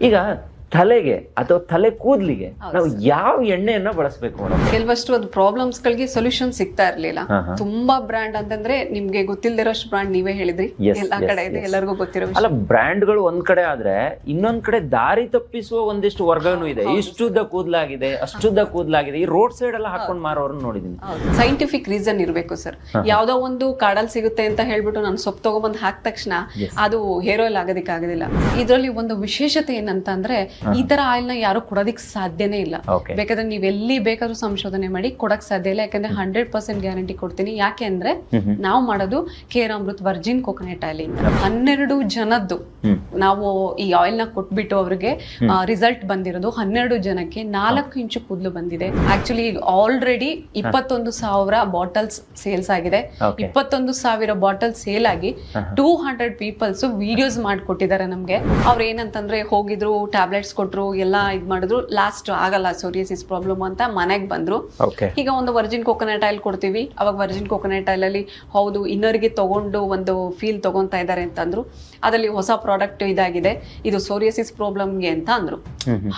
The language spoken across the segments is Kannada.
ಈಗ ತಲೆಗೆ ಅಥವಾ ತಲೆ ಕೂದಲಿಗೆ ನಾವು ಯಾವ ಎಣ್ಣೆಯನ್ನ ಬಳಸಬೇಕು ಕೆಲವಷ್ಟು ಅದು ಪ್ರಾಬ್ಲಮ್ಸ್ ಗಳಿಗೆ ಸೊಲ್ಯೂಷನ್ ಸಿಗ್ತಾ ಇರ್ಲಿಲ್ಲ. ತುಂಬಾ ಬ್ರ್ಯಾಂಡ್ ಅಂತಂದ್ರೆ ನಿಮ್ಗೆ ಗೊತ್ತಿಲ್ದಿರೋಷ್ಟು ಬ್ರ್ಯಾಂಡ್ ನೀವೇ ಹೇಳಿದ್ರಿ. ಎಲ್ಲಾ ಕಡೆ ಇದೆ ಎಲ್ಲರಿಗೂ ಗೊತ್ತಿರೋ ಅಲ್ಲ ಬ್ರ್ಯಾಂಡ್ಗಳು ಒಂದ್ ಕಡೆ ಆದ್ರೆ ಇನ್ನೊಂದ್ ಕಡೆ ದಾರಿ ತಪ್ಪಿಸುವ ಒಂದಿಷ್ಟು ವರ್ಗನು ಇದೆ. ಇಷ್ಟುದ್ದ ಕೂದಲಾಗಿದೆ ಅಷ್ಟುದ್ದ ಕೂದಲಾಗಿದೆ. ಈ ರೋಡ್ ಸೈಡ್ ಎಲ್ಲ ಹಾಕೊಂಡು ಮಾರೋರನ್ನ ನೋಡಿದೀನಿ. ಸೈಂಟಿಫಿಕ್ ರೀಸನ್ ಇರಬೇಕು ಸರ್. ಯಾವ್ದೋ ಒಂದು ಕಾಡಲ್ ಸಿಗುತ್ತೆ ಅಂತ ಹೇಳ್ಬಿಟ್ಟು ನಾನು ಸೊಪ್ಪು ತಗೊಂಡ್ಬಂದು ಹಾಕ್ ತಕ್ಷಣ ಅದು ಹೇರ್ ಆಯಿಲ್ ಆಗೋದಿಕ್ ಆಗೋದಿಲ್ಲ ಇದರಲ್ಲಿ ಒಂದು ವಿಶೇಷತೆ ಏನಂತ ಅಂದ್ರೆ ಈ ತರ ಆಯಿಲ್ನ ಯಾರು ಕೊಡೋದಿಕ್ ಸಾಧ್ಯನೇ ಇಲ್ಲ. ಬೇಕಾದ್ರೆ ನೀವ್ ಎಲ್ಲಿ ಬೇಕಾದ್ರೂ ಸಂಶೋಧನೆ ಮಾಡಿ ಕೊಡಕ್ ಸಾಧ್ಯ ಇಲ್ಲ. ಯಾಕಂದ್ರೆ ಹಂಡ್ರೆಡ್ ಪರ್ಸೆಂಟ್ ಗ್ಯಾರಂಟಿ ಕೊಡ್ತೀನಿ. ಯಾಕೆ ಅಂದ್ರೆ ನಾವು ಮಾಡೋದು care Amrit virgin coconut oil ಹನ್ನೆರಡು ಜನದ್ದು ನಾವು ಈ ಆಯಿಲ್ನ ಕೊಟ್ಬಿಟ್ಟು ಅವ್ರಿಗೆ ರಿಸಲ್ಟ್ ಬಂದಿರೋದು ಹನ್ನೆರಡು ಜನಕ್ಕೆ. ನಾಲ್ಕು ಇಂಚು ಕೂದಲು ಬಂದಿದೆ. ಆಕ್ಚುಲಿ ಆಲ್ರೆಡಿ ಇಪ್ಪತ್ತೊಂದು ಸಾವಿರ ಬಾಟಲ್ಸ್ ಸೇಲ್ಸ್ ಆಗಿದೆ. ಇಪ್ಪತ್ತೊಂದು ಸಾವಿರ ಬಾಟಲ್ ಸೇಲ್ ಆಗಿ ಟೂ ಹಂಡ್ರೆಡ್ ಪೀಪಲ್ಸ್ ವಿಡಿಯೋಸ್ ಮಾಡ್ಕೊಟ್ಟಿದ್ದಾರೆ ನಮ್ಗೆ. ಅವ್ರು ಏನಂತಂದ್ರೆ ಹೋಗಿದ್ರು ಟ್ಯಾಬ್ಲೆಟ್ಸ್ ಕೊಟ್ರು ಎಲ್ಲ ಇದ್ ಮಾಡಿದ್ರು. ಲಾಸ್ಟ್ ಆಗಲ್ಲ ಸೋರಿಯಸಿಸ್ ಪ್ರಾಬ್ಲಮ್ ಅಂತ ಮನೆಗೆ ಬಂದ್ರು. ಈಗ ಒಂದು ವರ್ಜಿನ್ ಕೋಕೋನಟ್ ಆಯಿಲ್ ಕೊಡ್ತೀವಿ. ಅವಾಗ ವರ್ಜಿನ್ ಕೋಕೋನಟ್ ಆಯಿಲಲ್ಲಿ ಹೌದು ಇನ್ನರ್ಗೆ ತೊಗೊಂಡು ಒಂದು ಫೀಲ್ ತೊಗೊತಾ ಇದ್ದಾರೆ ಅಂತಂದ್ರು. ಅದರಲ್ಲಿ ಹೊಸ ಪ್ರಾಡಕ್ಟ್ ಇದಾಗಿದೆ. ಇದು ಸೋರಿಯಸಿಸ್ ಪ್ರಾಬ್ಲಮ್ಗೆ ಅಂತ ಅಂದರು.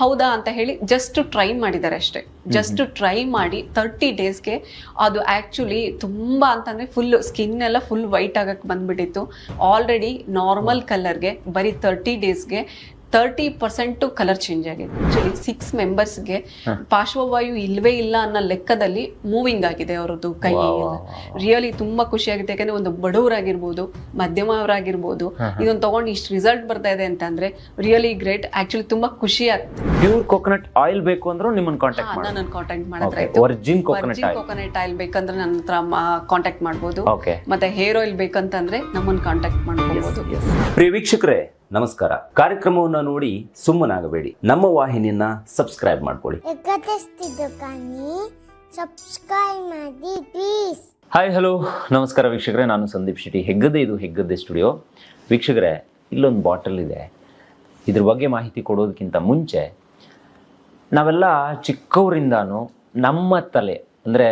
ಹೌದಾ ಅಂತ ಹೇಳಿ ಜಸ್ಟ್ ಟ್ರೈ ಮಾಡಿದ್ದಾರೆ ಅಷ್ಟೇ. ಜಸ್ಟ್ ಟ್ರೈ ಮಾಡಿ ತರ್ಟಿ ಡೇಸ್ಗೆ ಅದು ಆಕ್ಚುಲಿ ತುಂಬಾ ಅಂತಂದ್ರೆ ಫುಲ್ ಸ್ಕಿನ್ ಎಲ್ಲ ಫುಲ್ ವೈಟ್ ಆಗಕ್ಕೆ ಬಂದ್ಬಿಟ್ಟಿತ್ತು. ಆಲ್ರೆಡಿ ನಾರ್ಮಲ್ ಕಲರ್ಗೆ ಬರೀ ತರ್ಟಿ ಡೇಸ್ಗೆ ತರ್ಟಿ ಪರ್ಸೆಂಟ್ ಕಲರ್ ಚೇಂಜ್ ಆಗಿದೆ. ಆಕ್ಚುಲಿ ಸಿಕ್ಸ್ ಮೆಂಬರ್ಸ್ಗೆ ಪಾರ್ಶ್ವವಾಯು ಇಲ್ವೇ ಇಲ್ಲ ಅನ್ನೋ ಲೆಕ್ಕದಲ್ಲಿ ಮೂವಿಂಗ್ ಆಗಿದೆ ಅವರದ್ದು ಕೈ. ರಿಯಲಿ ತುಂಬಾ ಖುಷಿ ಆಗುತ್ತೆ. ಯಾಕಂದ್ರೆ ಒಂದು ಬಡವರಾಗಿರ್ಬೋದು ಮಧ್ಯಮವರಾಗಿರ್ಬೋದು ಇದನ್ನ ತಗೊಂಡು ಇಷ್ಟು ರಿಸಲ್ಟ್ ಬರ್ತಾ ಇದೆ ಅಂತ ಅಂದ್ರೆ ರಿಯಲಿ ಗ್ರೇಟ್ ಆಕ್ಚುಲಿ ತುಂಬಾ ಖುಷಿ ಆಗ್ತದೆ ಪ್ಯೂರ್ ಕೋಕೋನಟ್ ಆಯಿಲ್ ಬೇಕು ಅಂದ್ರೂ ನಿಮ್ಮನ್ನ ಕಾಂಟ್ಯಾಕ್ಟ್ ಮಾಡಿ. ನಾನು ಕಾಂಟ್ಯಾಕ್ಟ್ ಮಾಡಿದ್ರೆ virgin coconut oil coconut oil ಬೇಕಂದ್ರೆ ನನ್ನ ಹತ್ರ ಕಾಂಟ್ಯಾಕ್ಟ್ ಮಾಡ್ಬೋದು. ಮತ್ತೆ ಹೇರ್ ಆಯಿಲ್ ಬೇಕಂತಂದ್ರೆ ನಮ್ಮನ್ನ ಕಾಂಟ್ಯಾಕ್ಟ್ ಮಾಡ್ಕೊಬಹುದು ಪ್ರಿಯ ವೀಕ್ಷಕರೇ ನಮಸ್ಕಾರ. ಕಾರ್ಯಕ್ರಮವನ್ನು ನೋಡಿ ಸುಮ್ಮನಾಗಬೇಡಿ. ನಮ್ಮ ವಾಹಿನಿಯನ್ನ ಸಬ್ಸ್ಕ್ರೈಬ್ ಮಾಡ್ಕೊಳ್ಳಿ. ಎಕತೆಸ್ತಿದ್ದು ಕಾನಿ ಸಬ್ಸ್ಕ್ರೈಬ್ ಮಾಡಿ ಪ್ಲೀಸ್ ಹಾಯ್ ಹಲೋ ನಮಸ್ಕಾರ ವೀಕ್ಷಕರೇ ನಾನು ಸಂದೀಪ್ ಶೆಟ್ಟಿ. ಹೆಗ್ಗದ್ದೆ ಇದು ಹೆಗ್ಗದ್ದೆ ಸ್ಟುಡಿಯೋ ವೀಕ್ಷಕರೇ ಇಲ್ಲೊಂದು ಬಾಟಲ್ ಇದೆ. ಇದ್ರ ಬಗ್ಗೆ ಮಾಹಿತಿ ಕೊಡೋದಕ್ಕಿಂತ ಮುಂಚೆ ನಾವೆಲ್ಲ ಚಿಕ್ಕವರಿಂದಾನು ನಮ್ಮ ತಲೆ ಅಂದರೆ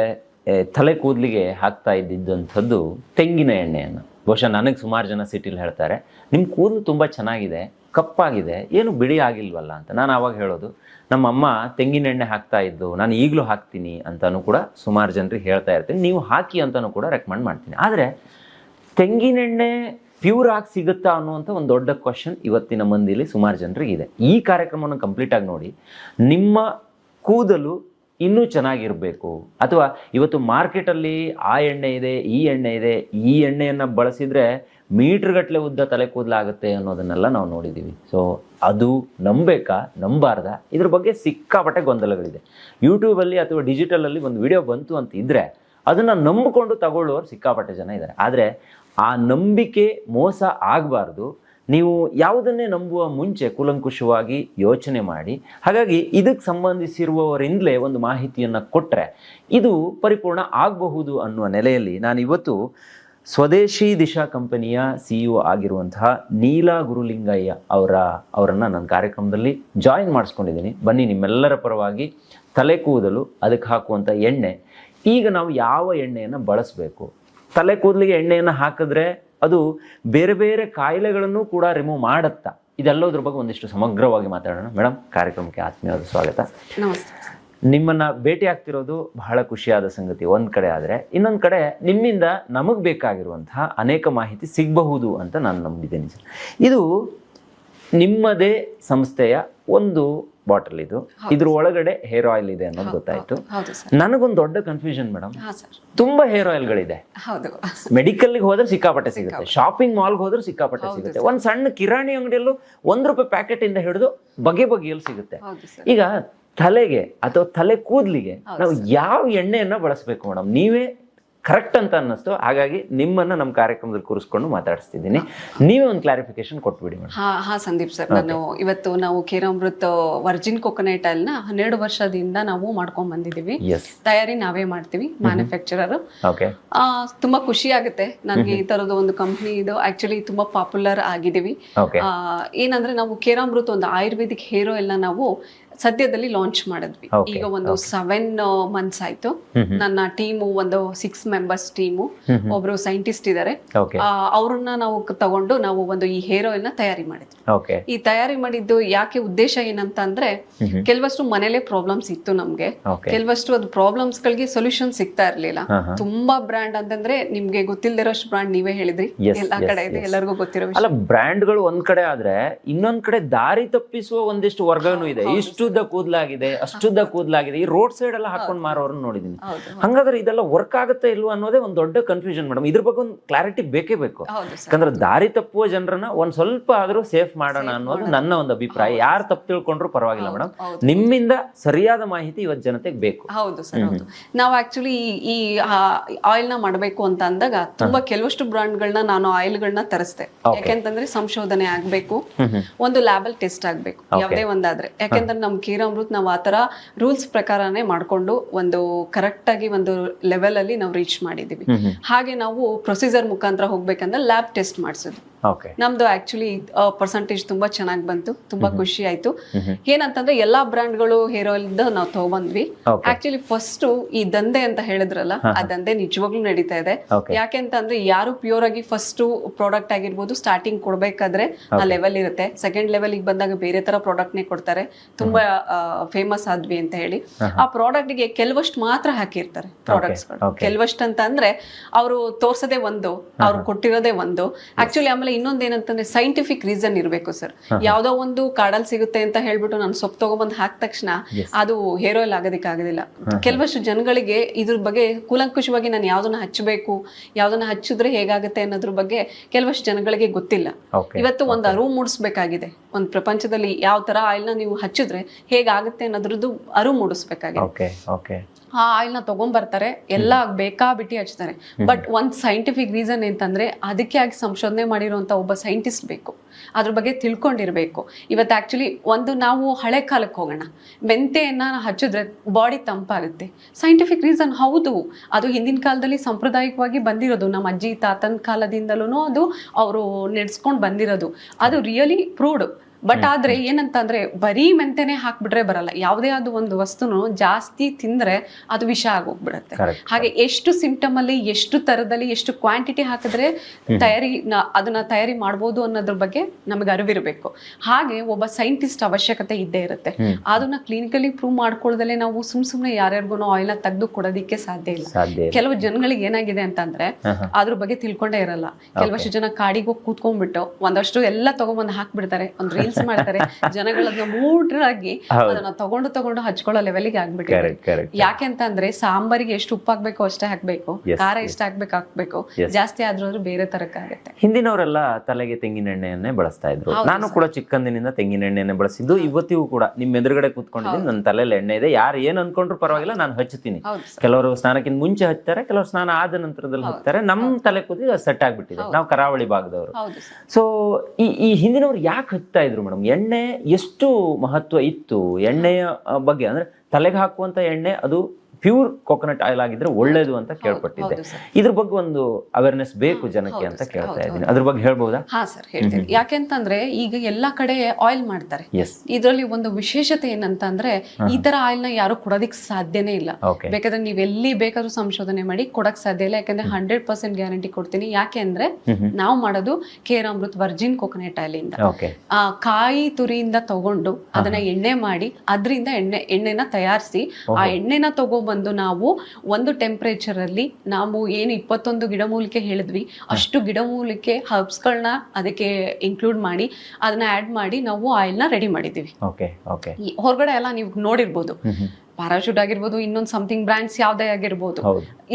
ತಲೆ ಕೂದಲಿಗೆ ಹಾಕ್ತಾ ಇದ್ದಿದ್ದಂಥದ್ದು ತೆಂಗಿನ ಎಣ್ಣೆಯನ್ನು. ಬಹುಶಃ ನನಗೆ ಸುಮಾರು ಜನ ಸಿಟಿಲಿ ಹೇಳ್ತಾರೆ ನಿಮ್ಮ ಕೂದಲು ತುಂಬ ಚೆನ್ನಾಗಿದೆ, ಕಪ್ಪಾಗಿದೆ, ಏನು ಬಿಳಿ ಆಗಿಲ್ವಲ್ಲ? ಅಂತ. ನಾನು ಆವಾಗ ಹೇಳೋದು ನಮ್ಮ ಅಮ್ಮ ತೆಂಗಿನ ಎಣ್ಣೆ ಹಾಕ್ತಾ ಇದ್ದು, ನಾನು ಈಗಲೂ ಹಾಕ್ತೀನಿ ಅಂತಲೂ ಕೂಡ ಸುಮಾರು ಜನರಿಗೆ ಹೇಳ್ತಾ ಇರ್ತೀನಿ. ನೀವು ಹಾಕಿ ಅಂತಲೂ ಕೂಡ ರೆಕಮೆಂಡ್ ಮಾಡ್ತೀನಿ. ಆದರೆ ತೆಂಗಿನೆಣ್ಣೆ ಪ್ಯೂರ್ ಆಗಿ ಸಿಗುತ್ತಾ ಅನ್ನುವಂಥ ಒಂದು ದೊಡ್ಡ ಕ್ವಶನ್ ಇವತ್ತಿನ ಮಂದಿಲಿ ಸುಮಾರು ಜನರಿಗೆ ಇದೆ. ಈ ಕಾರ್ಯಕ್ರಮವನ್ನು ಕಂಪ್ಲೀಟಾಗಿ ನೋಡಿ, ನಿಮ್ಮ ಕೂದಲು ಇನ್ನೂ ಚೆನ್ನಾಗಿರಬೇಕು. ಅಥವಾ ಇವತ್ತು ಮಾರ್ಕೆಟಲ್ಲಿ ಆ ಎಣ್ಣೆ ಇದೆ, ಈ ಎಣ್ಣೆ ಇದೆ, ಈ ಎಣ್ಣೆಯನ್ನು ಬಳಸಿದರೆ ಮೀಟ್ರ್ಗಟ್ಟಲೆ ಉದ್ದ ತಲೆ ಕೂದಲಾಗುತ್ತೆ ಅನ್ನೋದನ್ನೆಲ್ಲ ನಾವು ನೋಡಿದ್ದೀವಿ ಸೊ ಅದು ನಂಬೇಕಾ? ನಂಬಾರ್ದ? ಇದ್ರ ಬಗ್ಗೆ ಸಿಕ್ಕಾಪಟ್ಟೆ ಗೊಂದಲಗಳಿದೆ. ಯೂಟ್ಯೂಬಲ್ಲಿ ಅಥವಾ ಡಿಜಿಟಲಲ್ಲಿ ಒಂದು ವಿಡಿಯೋ ಬಂತು ಅಂತ ಇದ್ದರೆ ಅದನ್ನು ನಂಬಿಕೊಂಡು ತಗೊಳ್ಳೋರು ಸಿಕ್ಕಾಪಟ್ಟೆ ಜನ ಇದ್ದಾರೆ ಆದರೆ ಆ ನಂಬಿಕೆ ಮೋಸ ಆಗಬಾರ್ದು. ನೀವು ಯಾವುದನ್ನೇ ನಂಬುವ ಮುಂಚೆ ಕುಲಂಕುಷವಾಗಿ ಯೋಚನೆ ಮಾಡಿ. ಹಾಗಾಗಿ ಇದಕ್ಕೆ ಸಂಬಂಧಿಸಿರುವವರಿಂದಲೇ ಒಂದು ಮಾಹಿತಿಯನ್ನು ಕೊಟ್ಟರೆ ಇದು ಪರಿಪೂರ್ಣ ಆಗಬಹುದು ಅನ್ನುವ ನೆಲೆಯಲ್ಲಿ ನಾನು ಇವತ್ತು ಸ್ವದೇಶಿ ದಿಶಾ ಕಂಪನಿಯ ಸಿ ಇ ಆಗಿರುವಂತಹ ನೀಲಾ ಗುರುಲಿಂಗಯ್ಯ ಅವರ, ಅವರನ್ನು ನನ್ನ ಕಾರ್ಯಕ್ರಮದಲ್ಲಿ ಜಾಯಿನ್ ಮಾಡಿಸ್ಕೊಂಡಿದ್ದೀನಿ. ಬನ್ನಿ ನಿಮ್ಮೆಲ್ಲರ ಪರವಾಗಿ ತಲೆ ಕೂದಲು ಅದಕ್ಕೆ ಹಾಕುವಂಥ ಎಣ್ಣೆ. ಈಗ ನಾವು ಯಾವ ಎಣ್ಣೆಯನ್ನು ಬಳಸಬೇಕು? ತಲೆ ಕೂದಲಿಗೆ ಎಣ್ಣೆಯನ್ನು ಹಾಕಿದ್ರೆ ಅದು ಬೇರೆ ಬೇರೆ ಕಾಯಿಲೆಗಳನ್ನು ಕೂಡ ರಿಮೂವ್ ಮಾಡುತ್ತಾ. ಇದೆಲ್ಲದ್ರ ಬಗ್ಗೆ ಒಂದಿಷ್ಟು ಸಮಗ್ರವಾಗಿ ಮಾತಾಡೋಣ. ಮೇಡಮ್ ಕಾರ್ಯಕ್ರಮಕ್ಕೆ ಆತ್ಮೀಯವಾದ ಸ್ವಾಗತ. ನಿಮ್ಮನ್ನು ಭೇಟಿ ಆಗ್ತಿರೋದು ಬಹಳ ಖುಷಿಯಾದ ಸಂಗತಿ. ಒಂದ್ ಕಡೆ ಆದ್ರೆ ಇನ್ನೊಂದ್ ಕಡೆ ನಿಮ್ಮಿಂದ ನಮಗ್ ಬೇಕಾಗಿರುವಂತಹ ಅನೇಕ ಮಾಹಿತಿ ಸಿಗಬಹುದು ಅಂತ ನಾನು ನಂಬಿದ್ದೇನೆ ಇದು ನಿಮ್ಮದೇ ಸಂಸ್ಥೆಯ ಒಂದು ಬಾಟಲ್ ಇದು. ಇದ್ರ ಒಳಗಡೆ ಹೇರ್ ಆಯಿಲ್ ಇದೆ ಅನ್ನೋದು ಗೊತ್ತಾಯ್ತು. ನನಗೊಂದು ದೊಡ್ಡ ಕನ್ಫ್ಯೂಷನ್ ಮೇಡಮ್ ತುಂಬಾ ಹೇರ್ ಆಯಿಲ್ಗಳಿದೆ. ಮೆಡಿಕಲ್ಗೆ ಹೋದ್ರೆ ಸಿಕ್ಕಾಪಟ್ಟೆ ಸಿಗುತ್ತೆ. ಶಾಪಿಂಗ್ ಮಾಲ್ಗೆ ಹೋದ್ರೆ ಸಿಕ್ಕಾಪಟ್ಟೆ ಸಿಗುತ್ತೆ. ಒಂದ್ ಸಣ್ಣ ಕಿರಾಣಿ ಅಂಗಡಿಯಲ್ಲೂ ಒಂದ್ ರೂಪಾಯಿ ಪ್ಯಾಕೆಟ್ ಇಂದ ಹಿಡಿದು ಬಗೆ ಬಗೆಯಲ್ಲಿ ಸಿಗುತ್ತೆ. ಈಗ ತಲೆಗೆ ಅಥವಾ ತಲೆ ಕೂದಲಿಗೆ ನಾವು ಯಾವ ಎಣ್ಣೆಯನ್ನ ಬಳಸಬೇಕು ಮೇಡಮ್ ನೀವೇ ಕರೆಕ್ಟ್ ಅಂತ ಅನ್ನಿಸ್ತು. ಹಾಗಾಗಿ ನಿಮ್ಮನ್ನ ನಮ್ಮ ಕಾರ್ಯಕ್ರಮದಲ್ಲಿ ಕೂರಿಸ್ಕೊಂಡು ಮಾತಾಡಿಸ್ತಿದ್ದೀನಿ. ನೀವೇ ಒಂದು ಕ್ಲಾರಿಫಿಕೇಶನ್ ಕೊಟ್ಬಿಡಿ ಮೇಡಮ್. ಹಾ ಹಾ ಸಂದೀಪ್ ಸರ್. ನಾನು ಇವತ್ತು ನಾವು ಕೇರಾಮೃತ್ ವರ್ಜಿನ್ ಕೋಕೋನಟ್ ಆಯಿಲ್ನ ಹನ್ನೆರಡು ವರ್ಷದಿಂದ ನಾವು ಮಾಡ್ಕೊಂಡ್ ಬಂದಿದೀವಿ ಎಸ್ ತಯಾರಿ ನಾವೇ ಮಾಡ್ತೀವಿ ಮ್ಯಾನುಫ್ಯಾಕ್ಚರರ್ ತುಂಬಾ ಖುಷಿ ಆಗುತ್ತೆ. ನನಗೆ ಈ ತರದ ಒಂದು ಕಂಪ್ನಿ ಇದು ಆಕ್ಚುಲಿ ತುಂಬಾ ಪಾಪ್ಯುಲರ್ ಆಗಿದ್ದೀವಿ. ಏನಂದ್ರೆ ನಾವು ಕೇರಾಮೃತ ಒಂದು ಆಯುರ್ವೇದಿಕ್ ಹೇರೋ ಎಲ್ಲ ನಾವು ಸದ್ಯದಲ್ಲಿ ಲಾಂಚ್ ಮಾಡಿದ್ವಿ. ಈಗ ಒಂದು ಸೆವೆನ್ ಮಂತ್ಸ್ ಆಯ್ತು. ನನ್ನ ಟೀಮು ಒಂದು ಸಿಕ್ಸ್ ಮೆಂಬರ್ಸ್ ಟೀಮು ಒಬ್ರು ಸೈಂಟಿಸ್ಟ್ ಇದ್ದಾರೆ ಅವ್ರನ್ನ ನಾವು ತಗೊಂಡು ನಾವು ಒಂದು ಈ ಹೇರ್ ಆಯಿಲ್ನ ತಯಾರಿ ಮಾಡಿದ್ವಿ. ಈ ತಯಾರಿ ಮಾಡಿದ್ದು ಯಾಕೆ ಉದ್ದೇಶ ಏನಂತ ಅಂದ್ರೆ ಕೆಲವಷ್ಟು ಮನೇಲೆ ಪ್ರಾಬ್ಲಮ್ಸ್ ಇತ್ತು ನಮ್ಗೆ. ಕೆಲವಷ್ಟು ಅದು ಪ್ರಾಬ್ಲಮ್ಸ್ ಗಳಿಗೆ ಸೊಲ್ಯೂಷನ್ ಸಿಗ್ತಾ ಇರ್ಲಿಲ್ಲ. ತುಂಬಾ ಬ್ರ್ಯಾಂಡ್ ಅಂತಂದ್ರೆ ನಿಮ್ಗೆ ಗೊತ್ತಿಲ್ದಿರೋಷ್ಟು ಬ್ರ್ಯಾಂಡ್ ನೀವೇ ಹೇಳಿದ್ರಿ. ಎಲ್ಲಾ ಕಡೆ ಇದೆ ಎಲ್ಲರಿಗೂ ಗೊತ್ತಿರೋ ಅಲ್ಲ ಬ್ರ್ಯಾಂಡ್ಗಳು ಒಂದ್ ಕಡೆ ಆದ್ರೆ ಇನ್ನೊಂದ್ ಕಡೆ ದಾರಿ ತಪ್ಪಿಸುವ ಒಂದಿಷ್ಟು ವರ್ಗನೂ ಇದೆ. ಇಷ್ಟುದ್ದ ಕೂದಲಾಗಿದೆ ಅಷ್ಟುದ್ದ ಕೂದಲಾಗಿದೆ. ಈ ರೋಡ್ ಸೈಡ್ ಎಲ್ಲ ಹಾಕೊಂಡು ಮಾರೋರನ್ನ ನೋಡಿದೀನಿ. ಹಂಗಾದ್ರೆ ಇದೆಲ್ಲ ವರ್ಕ್ ಆಗುತ್ತೆ ಇಲ್ವಾ ಅನ್ನೋದೇ ಒಂದು ದೊಡ್ಡ ಕನ್ಫ್ಯೂಷನ್ ಮೇಡಮ್ ಇದ್ರ ಬಗ್ಗೆ ಒಂದು ಕ್ಲಾರಿಟಿ ಬೇಕೇ ಬೇಕು. ಯಾಕಂದ್ರೆ ದಾರಿ ತಪ್ಪುವ ಜನರನ್ನ ಒಂದ್ ಸ್ವಲ್ಪ ಆದ್ರೂ ಸೇಫ್ ಮಾಡೋಣ ಅನ್ನೋದು ನನ್ನ ಒಂದು ಅಭಿಪ್ರಾಯ. ಯಾರು ತಪ್ಪು ತಿಳ್ಕೊಂಡ್ರು ಪರವಾಗಿಲ್ಲ ಮೇಡಮ್ ನಿಮ್ಮಿಂದ ಸರಿಯಾದ ಮಾಹಿತಿ ಇವತ್ತು ಜನತೆಗೆ ಬೇಕು. ಹೌದು ಸರ್ ಹೌದು. ನಾವು ಆಕ್ಚುಲಿ ಈ ಆಯಿಲ್ನ ಮಾಡಬೇಕು ಅಂತ ಅಂದಾಗ ತುಂಬಾ ಕೆಲವಷ್ಟು ಬ್ರಾಂಡ್ಗಳನ್ನ ನಾನು ಆಯಿಲ್ ಆಯಿಲ್ಗಳನ್ನ ತರಿಸ್ದೆ ಯಾಕೆಂತಂದ್ರೆ ಸಂಶೋಧನೆ ಆಗ್ಬೇಕು. ಒಂದು ಲ್ಯಾಬಲ್ ಟೆಸ್ಟ್ ಆಗ್ಬೇಕು. ಯಾವುದೇ ಒಂದಾದ್ರೆ. ಯಾಕೆಂದ್ರೆ ನಮ್ ಕೀರಾಮೃತ್ ನಾವು ಆತರ ರೂಲ್ಸ್ ಪ್ರಕಾರನೇ ಮಾಡ್ಕೊಂಡು ಒಂದು ಕರೆಕ್ಟ್ ಆಗಿ ಒಂದು ಲೆವೆಲಲ್ಲಿ ನಾವು ರೀಚ್ ಮಾಡಿದ್ದೀವಿ. ಹಾಗೆ ನಾವು ಪ್ರೊಸೀಜರ್ ಮುಖಾಂತರ ಹೋಗ್ಬೇಕಂದ್ರೆ ಲ್ಯಾಬ್ ಟೆಸ್ಟ್ ಮಾಡಿಸಿದ್ವಿ ಓಕೆ ನಮ್ದು ಆಕ್ಚುಲಿ ಪರ್ಸೆಂಟೇಜ್ ತುಂಬಾ ಚೆನ್ನಾಗಿ ಬಂತು ತುಂಬಾ ಖುಷಿ ಆಯ್ತು. ಏನಂತಂದ್ರೆ ಎಲ್ಲಾ ಬ್ರ್ಯಾಂಡ್ಗಳು ಹೇರ್ ಆಯಿಲ್ ನಾವು ತಗೊಂಡ್ವಿ. ಆಕ್ಚುಲಿ ಫಸ್ಟ್ ಈ ದಂಧೆ ಅಂತ ಹೇಳಿದ್ರಲ್ಲ ಆ ದಂಧೆ ನಿಜವಾಗ್ಲೂ ನಡೀತಾ ಇದೆ. ಯಾಕೆಂತಂದ್ರೆ ಯಾರು ಪ್ಯೂರ್ ಆಗಿ ಫಸ್ಟ್ ಪ್ರಾಡಕ್ಟ್ ಆಗಿರ್ಬೋದು ಸ್ಟಾರ್ಟಿಂಗ್ ಕೊಡ್ಬೇಕಾದ್ರೆ ಆ ಲೆವೆಲ್ ಇರುತ್ತೆ. ಸೆಕೆಂಡ್ ಲೆವೆಲ್ ಬಂದಾಗ ಬೇರೆ ತರ ಪ್ರಾಡಕ್ಟ್ ನೇ ಕೊಡ್ತಾರೆ. ತುಂಬಾ ಫೇಮಸ್ ಆದ್ವಿ ಅಂತ ಹೇಳಿ. ಆ ಪ್ರಾಡಕ್ಟ್ಗೆ ಕೆಲವಷ್ಟು ಮಾತ್ರ ಹಾಕಿರ್ತಾರೆ ಪ್ರಾಡಕ್ಟ್ಸ್. ಕೆಲವಷ್ಟು ಅಂತ ಅಂದ್ರೆ ಅವರು ತೋರ್ಸೋದೇ ಒಂದು ಅವ್ರು ಕೊಟ್ಟಿರೋದೇ ಒಂದು. ಆಕ್ಚುಲಿ ಆಮೇಲೆ ಇನ್ನೊಂದ್ ಏನಂತಂದ್ರೆ ಸೈಂಟಿಫಿಕ್ ರೀಸನ್ ಇರಬೇಕು ಸರ್ ಯಾವ್ದೋ ಒಂದು ಕಾಡಲ್ಲಿ ಸಿಗುತ್ತೆ ಅಂತ ಹೇಳ್ಬಿಟ್ಟು ನಾನು ಸೊಪ್ಪು ತಗೊಂಬಂದ್ ಹಾಕಿದ ತಕ್ಷಣ ಅದು ಹೇರ್ ಆಯಿಲ್ ಆಗೋದಕ್ಕೆ ಆಗೋದಿಲ್ಲ. ಕೆಲವಷ್ಟು ಜನಗಳಿಗೆ ಇದ್ರ ಬಗ್ಗೆ ಕುಲಂಕುಷವಾಗಿ ನಾನು ಯಾವ್ದನ್ನ ಹಚ್ಚಬೇಕು ಯಾವ್ದನ್ನ ಹಚ್ಚಿದ್ರೆ ಹೇಗಾಗುತ್ತೆ ಅನ್ನೋದ್ರ ಬಗ್ಗೆ ಕೆಲವಷ್ಟು ಜನಗಳಿಗೆ ಗೊತ್ತಿಲ್ಲ. ಇವತ್ತು ಒಂದು ಅರಿವು ಮೂಡಿಸ್ಬೇಕಾಗಿದೆ. ಒಂದು ಪ್ರಪಂಚದಲ್ಲಿ ಯಾವ ತರ ಆಯಿಲ್ನ ನೀವು ಹಚ್ಚಿದ್ರೆ ಹೇಗಾಗುತ್ತೆ ಅನ್ನೋದ್ರದ್ದು ಅರಿವು ಮೂಡಿಸ್ಬೇಕಾಗಿದೆ. ಆ ಆಯಿಲ್ನ ತೊಗೊಂಬರ್ತಾರೆ ಎಲ್ಲ ಬೇಕಾಬಿಟ್ಟಿ ಹಚ್ತಾರೆ. ಬಟ್ ಒಂದು ಸೈಂಟಿಫಿಕ್ ರೀಸನ್ ಅಂತಂದ್ರೆ ಅದಕ್ಕೆ ಆಗಿ ಸಂಶೋಧನೆ ಮಾಡಿರುವಂಥ ಒಬ್ಬ ಸೈಂಟಿಸ್ಟ್ ಬೇಕು. ಅದ್ರ ಬಗ್ಗೆ ತಿಳ್ಕೊಂಡಿರಬೇಕು. ಇವತ್ತು ಆ್ಯಕ್ಚುಲಿ ಒಂದು ನಾವು ಹಳೆ ಕಾಲಕ್ಕೆ ಹೋಗೋಣ. ಮೆಂತೆಯನ್ನು ಹಚ್ಚಿದ್ರೆ ಬಾಡಿ ತಂಪಾಗುತ್ತೆ. ಸೈಂಟಿಫಿಕ್ ರೀಸನ್ ಹೌದು. ಅದು ಹಿಂದಿನ ಕಾಲದಲ್ಲಿ ಸಾಂಪ್ರದಾಯಿಕವಾಗಿ ಬಂದಿರೋದು. ನಮ್ಮ ಅಜ್ಜಿ ತಾತನ ಕಾಲದಿಂದಲೂ ಅದು ಅವರು ನಡೆಸ್ಕೊಂಡು ಬಂದಿರೋದು. ಅದು ರಿಯಲಿ ಪ್ರೂವ್ಡ್ ಬಟ್ ಆದ್ರೆ ಏನಂತ ಅಂದ್ರೆ ಬರೀ ಮೆಂತೆನೆ ಹಾಕ್ಬಿಟ್ರೆ ಬರಲ್ಲ. ಯಾವುದೇ ಆದ ಒಂದು ವಸ್ತುನು ಜಾಸ್ತಿ ತಿಂದ್ರೆ ಅದು ವಿಷ ಆಗೋಗ್ಬಿಡತ್ತೆ. ಹಾಗೆ ಎಷ್ಟು ಸಿಂಪ್ಟಮ್ ಅಲ್ಲಿ ಎಷ್ಟು ತರದಲ್ಲಿ ಎಷ್ಟು ಕ್ವಾಂಟಿಟಿ ಹಾಕಿದ್ರೆ ತಯಾರಿ ಅದನ್ನ ತಯಾರಿ ಮಾಡ್ಬೋದು ಅನ್ನೋದ್ರ ಬಗ್ಗೆ ನಮಗೆ ಅರಿವಿರಬೇಕು. ಹಾಗೆ ಒಬ್ಬ ಸೈಂಟಿಸ್ಟ್ ಅವಶ್ಯಕತೆ ಇದ್ದೇ ಇರುತ್ತೆ. ಅದನ್ನ ಕ್ಲಿನಿಕಲಿ ಪ್ರೂವ್ ಮಾಡ್ಕೊಳ್ದಲೆ ನಾವು ಸುಮ್ ಸುಮ್ನೆ ಯಾರ್ಯಾರಿಗೂ ಆಯಿಲ್ ತೆಗೆದು ಕೊಡೋದಿಕ್ಕೆ ಸಾಧ್ಯ ಇಲ್ಲ. ಸಾಧ್ಯ ಇಲ್ಲ. ಕೆಲವು ಜನಗಳಿಗೆ ಏನಾಗಿದೆ ಅಂತಂದ್ರೆ ಅದ್ರ ಬಗ್ಗೆ ತಿಳ್ಕೊಂಡೇ ಇರಲ್ಲ. ಕೆಲವಷ್ಟು ಜನ ಕಾಡಿಗೆ ಹೋಗಿ ಕೂತ್ಕೊಂಡ್ಬಿಟ್ಟು ಒಂದಷ್ಟು ಎಲ್ಲ ತಗೊಂಡ್ಬಂದು ಹಾಕ್ಬಿಡ್ತಾರೆ. ಒಂದ್ ರೀಲ್ಸ್ ಮಾಡ್ತಾರೆ. ಜನಗಳನ್ನ ಮೂಡ್ರಾಗಿ ಅದನ್ನ ತಗೊಂಡು ತಗೊಂಡು ಹಚ್ಕೊಳ್ಳೋ ಲೆವೆಲ್ಗೆ ಆಗ್ಬಿಟ್ಟಿದೆ. ಕರೆಕ್ಟ್ ಅಂತ ಯಾಕೆ ಅಂತಂದ್ರೆ ಸಾಂಬಾರಿಗೆ ಎಷ್ಟು ಉಪ್ಪು ಹಾಕ್ಬೇಕು ಅಷ್ಟೇ ಹಾಕ್ಬೇಕು. ಖಾರ ಎಷ್ಟು ಹಾಕ್ಬೇಕು ಹಾಕ್ಬೇಕು. ಜಾಸ್ತಿ ಆದ್ರೂ ಬೇರೆ ತರಕ್ಕಾಗತ್ತೆ ಹಿಂದಿನವರೆಲ್ಲ ತಲೆಗೆ ತೆಂಗಿನ ಎಣ್ಣೆಯನ್ನೇ ಬಳಸ್ತಾ ಇದ್ರು. ನಾನು ಕೂಡ ಚಿಕ್ಕಂದಿನಿಂದ ತೆಂಗಿನ ಎಣ್ಣೆಯನ್ನೇ ಬಳಸಿದ್ದು ಇವತ್ತಿಗೂ ಕೂಡ ನಿಮ್ ಎದುರುಗಡೆ ಕೂತ್ಕೊಂಡಿದ್ದೀನಿ. ನನ್ನ ತಲೆಯಲ್ಲಿ ಎಣ್ಣೆ ಇದೆ. ಯಾರು ಏನ್ ಅನ್ಕೊಂಡ್ರು ಪರವಾಗಿಲ್ಲ ನಾನು ಹಚ್ಚುತ್ತೀನಿ. ಕೆಲವರು ಸ್ನಾನಕ್ಕಿಂತ ಮುಂಚೆ ಹಚ್ತಾರೆ ಕೆಲವರು ಸ್ನಾನ ಆದ ನಂತರದಲ್ಲಿ ಹಚ್ತಾರೆ. ನಮ್ ತಲೆ ಕೂದಿ ಸೆಟ್ ಆಗ್ಬಿಟ್ಟಿದೆ. ನಾವು ಕರಾವಳಿ ಭಾಗದವರು. ಸೊ ಈ ಈ ಹಿಂದಿನವ್ರು ಯಾಕೆ ಹಚ್ತಾ ಇದ್ರು? ಮೇಡಮ್. ಎಣ್ಣೆ ಎಷ್ಟು ಮಹತ್ವ ಇತ್ತು? ಎಣ್ಣೆಯ ಬಗ್ಗೆ. ಅಂದ್ರೆ ತಲೆಗೆ ಹಾಕುವಂತ ಎಣ್ಣೆ ಅದು ಪ್ಯೂರ್ ಕೊಕೊನಟ್ ಆಯಿಲ್ ಆಗಿದ್ರೆ ಒಳ್ಳೇದು ಅಂತ ಕೇಳ್ಪಟ್ಟಿದ್ದೆ. ಇದ್ರ ಬಗ್ಗೆ ಒಂದು ಅವೇರ್ನೆಸ್ ಬೇಕು ಜನಕ್ಕೆ ಅಂತ ಕೇಳ್ತಾ ಇದ್ದೀನಿ. ಅದ್ರ ಬಗ್ಗೆ ಹೇಳ್ಬಹುದಾ ಹಾ ಸರ್ ಹೇಳ್ತೀನಿ. ಯಾಕೆಂತಂದ್ರೆ ಈಗ ಎಲ್ಲಾ ಕಡೆ ಆಯಿಲ್ ಮಾಡ್ತಾರೆ. ಇದರಲ್ಲಿ ಒಂದು ವಿಶೇಷತೆ ಏನಂತ ಅಂದ್ರೆ ಈ ತರ ಆಯಿಲ್ನ ಯಾರು ಕೊಡೋದಿಕ್ ಸಾಧ್ಯನೇ ಇಲ್ಲ. ಬೇಕಾದ್ರೆ ನೀವ್ ಎಲ್ಲಿ ಬೇಕಾದ್ರೂ ಸಂಶೋಧನೆ ಮಾಡಿ ಕೊಡಕ್ ಸಾಧ್ಯ ಇಲ್ಲ. ಯಾಕಂದ್ರೆ ಹಂಡ್ರೆಡ್ ಪರ್ಸೆಂಟ್ ಗ್ಯಾರಂಟಿ ಕೊಡ್ತೀನಿ. ಯಾಕೆ ಅಂದ್ರೆ ನಾವು ಮಾಡೋದು care Amrit virgin coconut oil ಇಂದ. ಕಾಯಿ ತುರಿಯಿಂದ ತಗೊಂಡು ಅದನ್ನ ಎಣ್ಣೆ ಮಾಡಿ ಅದರಿಂದ ಎಣ್ಣೆ ಎಣ್ಣೆನ ತಯಾರಿಸಿ ಆ ಎಣ್ಣೆನ ತಗೊಬಂದು ನಾವು ಒಂದು ಟೆಂಪರೇಚರ್ ಅಲ್ಲಿ ನಾವು ಏನು ಇಪ್ಪತ್ತೊಂದು ಗಿಡಮೂಲಿಕೆ ಹೇಳಿದ್ವಿ ಅಷ್ಟು ಗಿಡಮೂಲಿಕೆ ಹರ್ಬ್ಸ್ಗಳನ್ನ ಅದಕ್ಕೆ ಇನ್ಕ್ಲೂಡ್ ಮಾಡಿ ಅದನ್ನ ಆಡ್ ಮಾಡಿ ನಾವು ಆಯಿಲ್ನ ರೆಡಿ ಮಾಡಿದ್ದೀವಿ. ಹೊರಗಡೆ ಎಲ್ಲ ನೀವು ನೋಡಿರ್ಬೋದು. ಪ್ಯಾರಾಶೂಟ್ ಆಗಿರ್ಬೋದು ಇನ್ನೊಂದು ಸಮಥಿಂಗ್ ಬ್ರ್ಯಾಂಡ್ಸ್ ಯಾವ್ದೇ ಆಗಿರ್ಬೋದು.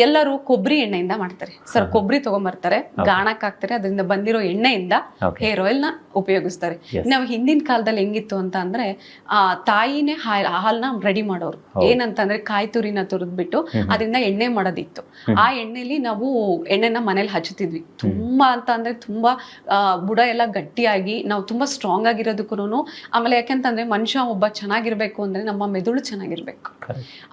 ಎಲ್ಲರೂ ಕೊಬ್ಬರಿ ಎಣ್ಣೆಯಿಂದ ಮಾಡ್ತಾರೆ. ಸರ್ ಕೊಬ್ಬರಿ ತಗೊಂಬರ್ತಾರೆ ಗಾಣಕ್ ಹಾಕ್ತಾರೆ ಅದರಿಂದ ಬಂದಿರೋ ಎಣ್ಣೆಯಿಂದ. ಹೇರ್ ಆಯಿಲ್ನ ಉಪಯೋಗಿಸ್ತಾರೆ. ನಾವು ಹಿಂದಿನ ಕಾಲದಲ್ಲಿ ಹೆಂಗಿತ್ತು ಅಂತ ಅಂದ್ರೆ ಆ ತಾಯಿನೇ ಹಾಲ್ನ ರೆಡಿ ಮಾಡೋರು. ಏನಂತಂದ್ರೆ ಕಾಯಿ ತುರಿನ ತುರಿದ್ಬಿಟ್ಟು ಅದರಿಂದ ಎಣ್ಣೆ ಮಾಡೋದಿತ್ತು. ಆ ಎಣ್ಣೆಲಿ ನಾವು ಎಣ್ಣೆನ ಮನೇಲಿ ಹಚ್ಚುತ್ತಿದ್ವಿ. ತುಂಬಾ ಅಂತ ಅಂದ್ರೆ ತುಂಬಾ ಬುಡ ಎಲ್ಲ ಗಟ್ಟಿಯಾಗಿ ನಾವು ತುಂಬಾ ಸ್ಟ್ರಾಂಗ್ ಆಗಿರೋದಕ್ಕೂ ಆಮೇಲೆ ಯಾಕೆಂತಂದ್ರೆ ಮನುಷ್ಯ ಒಬ್ಬ ಚೆನ್ನಾಗಿರ್ಬೇಕು ಅಂದ್ರೆ ನಮ್ಮ ಮೆದುಳು ಚೆನ್ನಾಗಿರ್ಬೇಕು.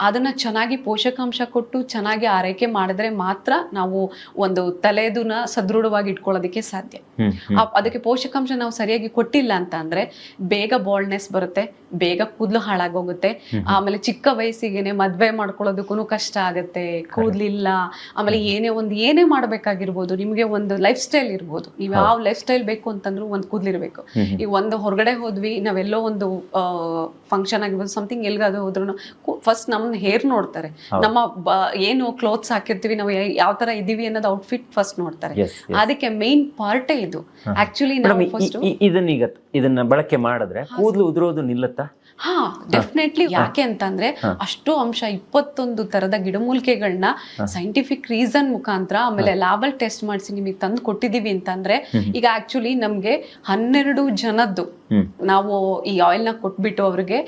ಅದನ್ನ ಚೆನ್ನಾಗಿ ಪೋಷಕಾಂಶ ಕೊಟ್ಟು ಚೆನ್ನಾಗಿ ಆರೈಕೆ ಮಾಡಿದ್ರೆ ಮಾತ್ರ ನಾವು ಒಂದು ತಲೆದುನ ಸದೃಢವಾಗಿ ಇಟ್ಕೊಳ್ಳೋದಕ್ಕೆ ಸಾಧ್ಯ. ಅದಕ್ಕೆ ಪೋಷಕಾಂಶ ನಾವು ಸರಿಯಾಗಿ ಕೊಟ್ಟಿಲ್ಲ ಅಂತ ಅಂದ್ರೆ ಬೇಗ ಬಾಲ್ಡ್ನೆಸ್ ಬರುತ್ತೆ ಬೇಗ ಕೂದಲು ಹಾಳಾಗೋಗುತ್ತೆ ಆಮೇಲೆ ಚಿಕ್ಕ ವಯಸ್ಸಿಗೆನೆ ಮದ್ವೆ ಮಾಡ್ಕೊಳ್ಳೋದಕ್ಕೂ ಕಷ್ಟ ಆಗುತ್ತೆ ಕೂದ್ಲಿಲ್ಲ ಆಮೇಲೆ ಏನೇ ಒಂದು ಏನೇ ಮಾಡ್ಬೇಕಾಗಿರ್ಬೋದು ನಿಮಗೆ ಒಂದು ಲೈಫ್ ಸ್ಟೈಲ್ ಇರ್ಬೋದು ನೀವು ಯಾವ ಲೈಫ್ ಸ್ಟೈಲ್ ಬೇಕು ಅಂತಂದ್ರೂ ಒಂದು ಕೂದ್ಲಿರ್ಬೇಕು ಈಗ ಒಂದು ಹೊರಗಡೆ ಹೋದ್ವಿ ನಾವೆಲ್ಲೋ ಒಂದು ಫಂಕ್ಷನ್ ಆಗಿರ್ಬೋದು ಸಮಥಿಂಗ್ ಎಲ್ಗಾದ್ರು ಹೋದ್ರು ಫಸ್ಟ್ ನಮ್ಮ ಹೇರ್ ನೋಡ್ತಾರೆ. ನಮ್ಮ ಏನು ಏನು ಕ್ಲೋತ್ಸ್ ಹಾಕಿರ್ತೀವಿ ನಾವು ಯಾವ ತರ ಇದೀವಿ ಅನ್ನೋದು ಔಟ್ಫಿಟ್ ಫಸ್ಟ್ ನೋಡ್ತಾರೆ. ಅದಕ್ಕೆ ಮೇನ್ ಪಾರ್ಟೇ ಇದು. ಆಕ್ಚುಲಿ ನಾವು ಇದನ್ನೀಗ ಇದನ್ನ ಬಳಕೆ ಮಾಡಿದ್ರೆ ಕೂದಲು ಉದುರೋದು ನಿಲ್ಲುತ್ತಾ? ಹಾ ಡೆಫಿನೆಟ್ಲಿ ಯಾಕೆ ಅಂತಂದ್ರೆ ಅಷ್ಟು ಅಂಶ ಇಪ್ಪತ್ತೊಂದು ತರದ ಗಿಡಮೂಲಿಕೆಗಳನ್ನ ಸೈಂಟಿಫಿಕ್ ರೀಸನ್ ಮುಖಾಂತರ ಆಮೇಲೆ ಲ್ಯಾಬಲ್ ಟೆಸ್ಟ್ ಮಾಡಿಸಿ ನಿಮಗೆ ತಂದು ಕೊಟ್ಟಿದೀವಿ ಅಂತಂದ್ರೆ ಈಗ ಆಕ್ಚುಲಿ ನಮ್ಗೆ ಹನ್ನೆರಡು ಜನದ್ದು. ನಾವು ಈ ಆಯಿಲ್ನ ಕೊಟ್ಬಿಟ್ಟು ಅವ್ರಿಗೆ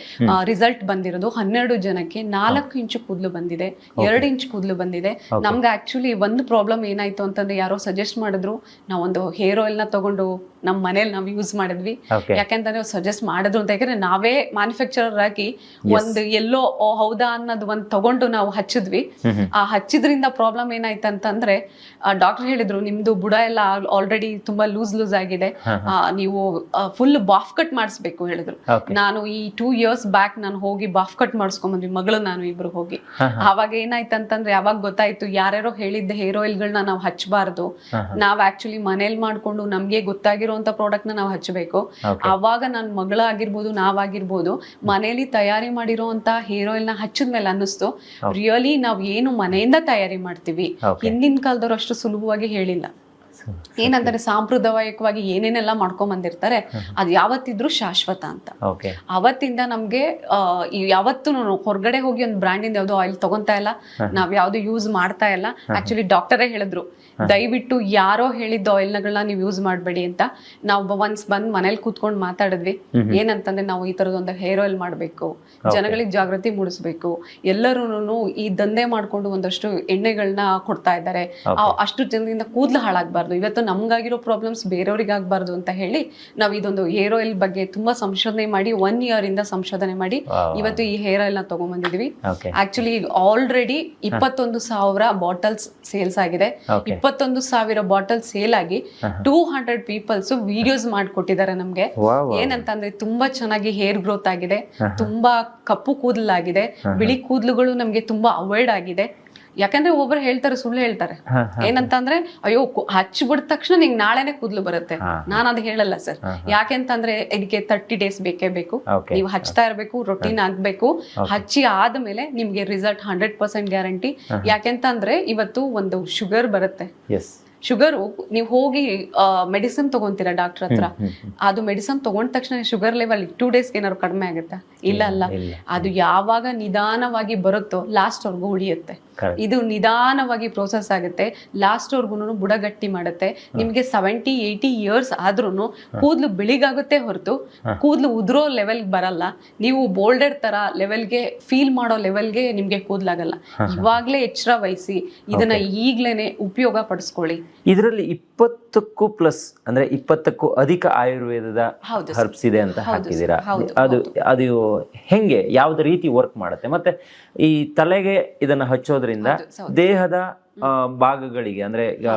ರಿಸಲ್ಟ್ ಬಂದಿರೋದು ಹನ್ನೆರಡು ಜನಕ್ಕೆ ನಾಲ್ಕು ಇಂಚು ಕೂದಲು ಬಂದಿದೆ. ಎರಡು ಇಂಚು ಕೂದಲು ಬಂದಿದೆ. ನಮ್ಗೆ ಆಕ್ಚುಲಿ ಒಂದು ಪ್ರಾಬ್ಲಮ್ ಏನಾಯ್ತು ಅಂತಂದ್ರೆ ಯಾರೋ ಸಜೆಸ್ಟ್ ಮಾಡಿದ್ರು ನಾವೊಂದು ಹೇರ್ ಆಯಿಲ್ನ ತಗೊಂಡು ನಮ್ಮ ಮನೇಲಿ ನಾವು ಯೂಸ್ ಮಾಡಿದ್ವಿ. ಯಾಕೆಂತಂದ್ರೆ ಸಜೆಸ್ಟ್ ಮಾಡಿದ್ರು ಅಂತ ಯಾಕಂದ್ರೆ ನಾವೇ ಮ್ಯಾನುಫ್ಯಾಕ್ಚರರ್ ಆಗಿ ಒಂದು ಎಲ್ಲೋ ಹೌದಾ ಅನ್ನೋದು ಒಂದು ತಗೊಂಡು ನಾವು ಹಚ್ಚಿದ್ವಿ. ಆ ಹಚ್ಚಿದ್ರಿಂದ ಪ್ರಾಬ್ಲಮ್ ಏನಾಯ್ತು ಅಂತಂದ್ರೆ ಡಾಕ್ಟರ್ ಹೇಳಿದ್ರು ನಿಮ್ದು ಬುಡ ಎಲ್ಲ ಆಲ್ರೆಡಿ ತುಂಬಾ ಲೂಸ್ ಲೂಸ್ ಆಗಿದೆ. ನೀವು ಫುಲ್ ಬಾಫ್ ಕಟ್ ಮಾಡಿಸ್ಬೇಕು ಹೇಳಿದ್ರು. ನಾನು ಈ ಟೂ ಇಯರ್ಸ್ ಬ್ಯಾಕ್ ನಾನು ಹೋಗಿ ಬಾಫ್ ಕಟ್ ಮಾಡಿಸ್ಕೊಂಬಂದ್ವಿ ಮಗಳು ನಾನು ಇಬ್ರು ಹೋಗಿ. ಆವಾಗ ಏನಾಯ್ತು ಅಂತಂದ್ರೆ ಯಾವಾಗ ಗೊತ್ತಾಯ್ತು ಯಾರ್ಯಾರೋ ಹೇಳಿದ್ದ ಹೇರ್ ಆಯಿಲ್ಗಳನ್ನ ನಾವು ಹಚ್ಚಬಾರ್ದು ನಾವ್ ಆಕ್ಚುಲಿ ಮನೇಲಿ ಮಾಡ್ಕೊಂಡು ನಮ್ಗೆ ಗೊತ್ತಾಗಿರುವಂತ ಪ್ರಾಡಕ್ಟ್ನ ನಾವು ಹಚ್ಚಬೇಕು. ಅವಾಗ ನನ್ನ ಮಗಳಾಗಿರ್ಬೋದು ನಾವಾಗಿರ್ಬೋದು ಮನೇಲಿ ತಯಾರಿ ಮಾಡಿರೋಂತ ಹೇರ್ ಆಯಿಲ್ನ ಹಚ್ಚಿದ್ಮೇಲೆ ಅನ್ನಿಸ್ತು. ರಿಯಲಿ ನಾವ್ ಏನು ಮನೆಯಿಂದ ತಯಾರಿ ಮಾಡ್ತೀವಿ. ಹಿಂದಿನ ಕಾಲದವ್ರು ಅಷ್ಟು ಸುಲಭವಾಗಿ ಹೇಳಿಲ್ಲ. ಏನಂತಾರೆ ಸಾಂಪ್ರದಾಯಿಕವಾಗಿ ಏನೇನೆಲ್ಲ ಮಾಡ್ಕೊಂಡ್ ಬಂದಿರ್ತಾರೆ ಅದ್ ಯಾವತ್ತಿದ್ರು ಶಾಶ್ವತ ಅಂತ. ಅವತ್ತಿಂದ ನಮ್ಗೆ ಯಾವತ್ತು ಯಾವತ್ತೂ ಹೊರಗಡೆ ಹೋಗಿ ಒಂದು ಬ್ರ್ಯಾಂಡಿಂದ ಯಾವ್ದೋ ಆಯಿಲ್ ತಗೊಂತಾ ಇಲ್ಲ. ನಾವ್ ಯಾವ್ದು ಯೂಸ್ ಮಾಡ್ತಾ ಇಲ್ಲ. ಆಕ್ಚುಲಿ ಡಾಕ್ಟರೇ ಹೇಳಿದ್ರು ದಯವಿಟ್ಟು ಯಾರೋ ಹೇಳಿದ್ದ ಆಯಿಲ್ನಗಳನ್ನ ನೀವು ಯೂಸ್ ಮಾಡಬೇಡಿ ಅಂತ ನಾವು ಒನ್ಸ್ ಬಂದ್ ಮನೇಲಿ ಕೂತ್ಕೊಂಡು ಮಾತಾಡಿದ್ವಿ. ಏನಂತಂದ್ರೆ ನಾವು ಈ ತರದೊಂದು ಹೇರ್ ಆಯಿಲ್ ಮಾಡಬೇಕು ಜನಗಳಿಗೆ ಜಾಗೃತಿ ಮೂಡಿಸ್ಬೇಕು ಎಲ್ಲರೂ ಈ ದಂಧೆ ಮಾಡ್ಕೊಂಡು ಒಂದಷ್ಟು ಎಣ್ಣೆಗಳನ್ನ ಕೊಡ್ತಾ ಇದ್ದಾರೆ. ಅಷ್ಟು ಜನರಿಂದ ಕೂದಲು ಹಾಳಾಗಬಾರ್ದು. ಇವತ್ತು ನಮ್ಗಾಗಿರೋ ಪ್ರಾಬ್ಲಮ್ಸ್ ಬೇರೆಯವ್ರಿಗೆ ಆಗಬಾರ್ದು ಅಂತ ಹೇಳಿ ನಾವು ಇದೊಂದು ಹೇರ್ ಆಯಿಲ್ ಬಗ್ಗೆ ತುಂಬಾ ಸಂಶೋಧನೆ ಮಾಡಿ ಒನ್ ಇಯರ್ ಇಂದ ಸಂಶೋಧನೆ ಮಾಡಿ ಇವತ್ತು ಈ ಹೇರ್ ಆಯಿಲ್ನ ತಗೊಂಡ್ಬಂದಿದ್ವಿ ಆಕ್ಚುಲಿ ಆಲ್ರೆಡಿ ಇಪ್ಪತ್ತೊಂದು ಸಾವಿರ ಬಾಟಲ್ಸ್ ಸೇಲ್ಸ್ ಆಗಿದೆ. ಇಪ್ಪತ್ತೊಂದು ಸಾವಿರ ಬಾಟಲ್ ಸೇಲ್ ಆಗಿ ಟೂ ಹಂಡ್ರೆಡ್ ಪೀಪಲ್ಸ್ ವಿಡಿಯೋಸ್ ಮಾಡಿಕೊಟ್ಟಿದ್ದಾರೆ ನಮ್ಗೆ. ಏನಂತ ಏನಂತಂದ್ರೆ ತುಂಬಾ ಚೆನ್ನಾಗಿ ಹೇರ್ ಗ್ರೋತ್ ಆಗಿದೆ ತುಂಬಾ ಕಪ್ಪು ಕೂದಲಾಗಿದೆ ಬಿಳಿ ಕೂದಲುಗಳು ನಮ್ಗೆ ತುಂಬಾ ಅವಾಯ್ಡ್ ಆಗಿದೆ. ಯಾಕಂದ್ರೆ ಒಬ್ಬರು ಹೇಳ್ತಾರೆ ಸುಳ್ಳು ಹೇಳ್ತಾರೆ. ಏನಂತಂದ್ರೆ ಅಯ್ಯೋ ಹಚ್ಚಿಬಿಡ ತಕ್ಷಣ ನಿಂಗೆ ನಾಳೆನೆ ಕೂದಲು ಬರುತ್ತೆ. ನಾನು ಅದು ಹೇಳಲ್ಲ ಸರ್. ಯಾಕೆಂತಂದ್ರೆ ಇದಕ್ಕೆ ತರ್ಟಿ ಡೇಸ್ ಬೇಕೇ ಬೇಕು. ನೀವು ಹಚ್ತಾ ಇರಬೇಕು ರೊಟೀನ್ ಆಗ್ಬೇಕು. ಹಚ್ಚಿ ಆದ್ಮೇಲೆ ನಿಮ್ಗೆ ರಿಸಲ್ಟ್ ಹಂಡ್ರೆಡ್ ಪರ್ಸೆಂಟ್ ಗ್ಯಾರಂಟಿ ಯಾಕೆಂತಂದ್ರೆ ಇವತ್ತು ಒಂದು ಶುಗರ್ ಬರುತ್ತೆ. ಶುಗರ್ ನೀವು ಹೋಗಿ ಮೆಡಿಸಿನ್ ತಗೊಂತೀರಾ ಡಾಕ್ಟರ್ ಹತ್ರ? ಅದು ಮೆಡಿಸಿನ್ ತಗೊಂಡ ತಕ್ಷಣ ಶುಗರ್ ಲೆವೆಲ್ ಟೂ ಡೇಸ್ಗೆ ಏನಾದ್ರು ಕಡಿಮೆ ಆಗುತ್ತಾ? ಇಲ್ಲ ಅಲ್ಲ. ಅದು ಯಾವಾಗ ನಿಧಾನವಾಗಿ ಬರುತ್ತೋ ಲಾಸ್ಟ್ ಅವ್ರಿಗೂ ಉಳಿಯುತ್ತೆ. ಇದು ನಿಧಾನವಾಗಿ ಪ್ರೋಸೆಸ್ ಆಗುತ್ತೆ. ಲಾಸ್ಟ್ ವರ್ಗುನು ಬುಡಗಟ್ಟಿ ಮಾಡುತ್ತೆ. ನಿಮ್ಗೆ ಸೆವೆಂಟಿ ಏಯ್ಟಿ ಇಯರ್ಸ್ ಆದ್ರೂ ಕೂದಲು ಬಿಳಿಗಾಗುತ್ತೆ ಹೊರತು ಕೂದಲು ಉದುರೋ ಲೆವೆಲ್ ಬರಲ್ಲ. ನೀವು ಬೋಲ್ಡರ್ ತರ ಲೆವೆಲ್ಗೆ ಫೀಲ್ ಮಾಡೋ ಲೆವೆಲ್ಗೆ ನಿಮ್ಗೆ ಕೂದಲಾಗಲ್ಲ. ಇವಾಗ್ಲೇ ಎಚ್ಚರ ವಹಿಸಿ ಇದನ್ನ ಈಗ್ಲೇನೆ ಉಪಯೋಗ ಪಡಿಸ್ಕೊಳ್ಳಿ. ಇದರಲ್ಲಿ ಇಪ್ಪತ್ತಕ್ಕೂ ಪ್ಲಸ್ ಅಂದ್ರೆ ಇಪ್ಪತ್ತಕ್ಕೂ ಅಧಿಕ ಆಯುರ್ವೇದದ. ಹರ್ಬ್ಸ್ ಇದೆ ಅಂತ ಹಾಕಿದ್ದೀರಾ? ಅದು ಅದು ಹೆಂಗೆ ಯಾವ್ದು ರೀತಿ ವರ್ಕ್ ಮಾಡುತ್ತೆ? ಮತ್ತೆ ಈ ತಲೆಗೆ ಇದನ್ನ ಹಚ್ಚೋದ್ರಿಂದ ದೇಹದ ಭಾಗಗಳಿಗೆ ಅಂದ್ರೆ ಈಗ